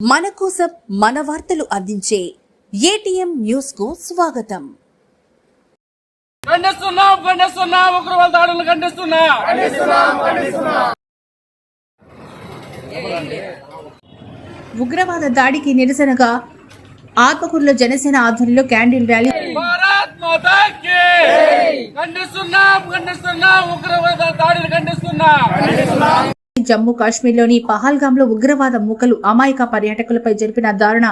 మన కోసం మన వార్తలు అందించే ఏటీఎం న్యూస్కు స్వాగతం. ఖండిస్తున్నా ఖండిస్తున్నా ఉగ్రవాద దాడులు ఖండిస్తున్నా. ఉగ్రవాద దాడికి నిరసనగా ఆత్మకూరులో జనసేన ఆధ్వర్యంలో క్యాండిల్ ర్యాలీ. భారత్ మాతాకి. ఖండిస్తున్నా ఖండిస్తున్నా ఉగ్రవాద దాడులు ఖండిస్తున్నా. జమ్మూ కాశ్మీర్లోని పహల్గాంలో ఉగ్రవాద మూకలు అమాయక పర్యాటకులపై జరిపిన దారుణ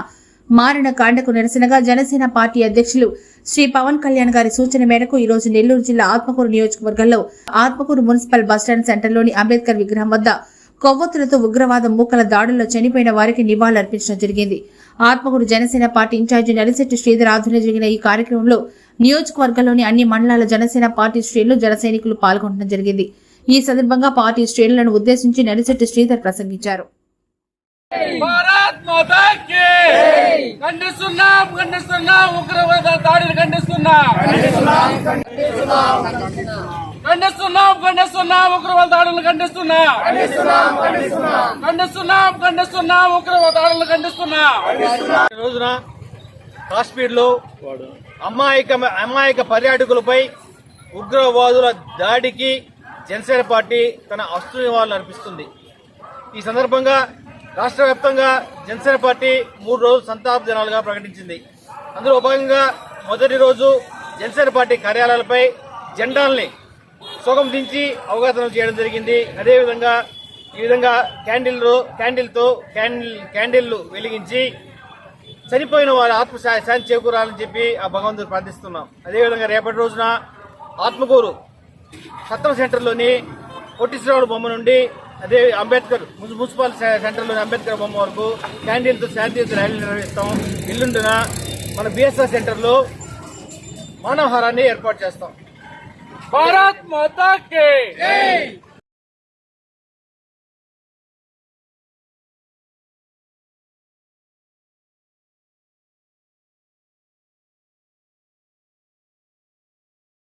మారిన కాండకు నిరసనగా జనసేన పార్టీ అధ్యక్షులు శ్రీ పవన్ కళ్యాణ్ గారి సూచన మేరకు ఈ రోజు నెల్లూరు జిల్లా ఆత్మకూరు నియోజకవర్గంలో ఆత్మకూరు మున్సిపల్ బస్టాండ్ సెంటర్లోని అంబేద్కర్ విగ్రహం వద్ద కొవ్వొత్తులతో ఉగ్రవాద మూకల దాడుల్లో చనిపోయిన వారికి నివాళులర్పించడం జరిగింది. Atmakur Janasena party in charge Nalisetti Sridhar ఆధ్వర్యంలో జరిగిన ఈ కార్యక్రమంలో నియోజకవర్గంలోని అన్ని మండలాల జనసేన పార్టీ శ్రేణులు జనసైనికులు పాల్గొనడం జరిగింది. ఈ సందర్భంగా పార్టీ శ్రేణులను ఉద్దేశించి నలిశెట్టి శ్రీధర్ ప్రసంగించారు. భారత్ మాతాకి! ఖండిస్తున్నా ఖండిస్తున్నా ఉగ్రవాద దాడులు ఖండిస్తున్నా. ఖండిస్తున్నా ఖండిస్తున్నా ఉగ్రవాద దాడులు ఖండిస్తున్నా. ఖండిస్తున్నా ఖండిస్తున్నా ఉగ్రవాద దాడులు ఖండిస్తున్నా. ఈ రోజున కాశ్మీర్లో అమాయక అమాయక పర్యాటకులపై ఉగ్రవాదుల దాడికి జనసేన పార్టీ తన అస్తు నివాళులు అర్పిస్తుంది. ఈ సందర్భంగా రాష్ట్ర వ్యాప్తంగా జనసేన పార్టీ మూడు రోజులు సంతాప దినాలుగా ప్రకటించింది. అందులో భాగంగా మొదటి రోజు జనసేన పార్టీ కార్యాలయాలపై జెండాల్ని సొగం దించి అవగాహన చేయడం జరిగింది. అదేవిధంగా ఈ విధంగా క్యాండిల్ క్యాండిల్తో క్యాండిల్ క్యాండిల్లు వెలిగించి చనిపోయిన వారి ఆత్మ శాంతి చేకూరాలని చెప్పి ఆ భగవంతుడు ప్రార్థిస్తున్నాం. అదేవిధంగా రేపటి రోజున ఆత్మకూరు సత్రం సెంటర్లోని పొట్టి బొమ్మ నుండి అదే అంబేద్కర్ మున్సిపల్ సెంటర్లోని అంబేద్కర్ బొమ్మ వరకు క్యాండిల్తో శాంతియుత ర్యాలీ నిర్వహిస్తాం. ఎల్లుండిన మన బిఎస్ఆర్ సెంటర్లో మానవహారాన్ని ఏర్పాటు చేస్తాం. భారత్ మాతాకి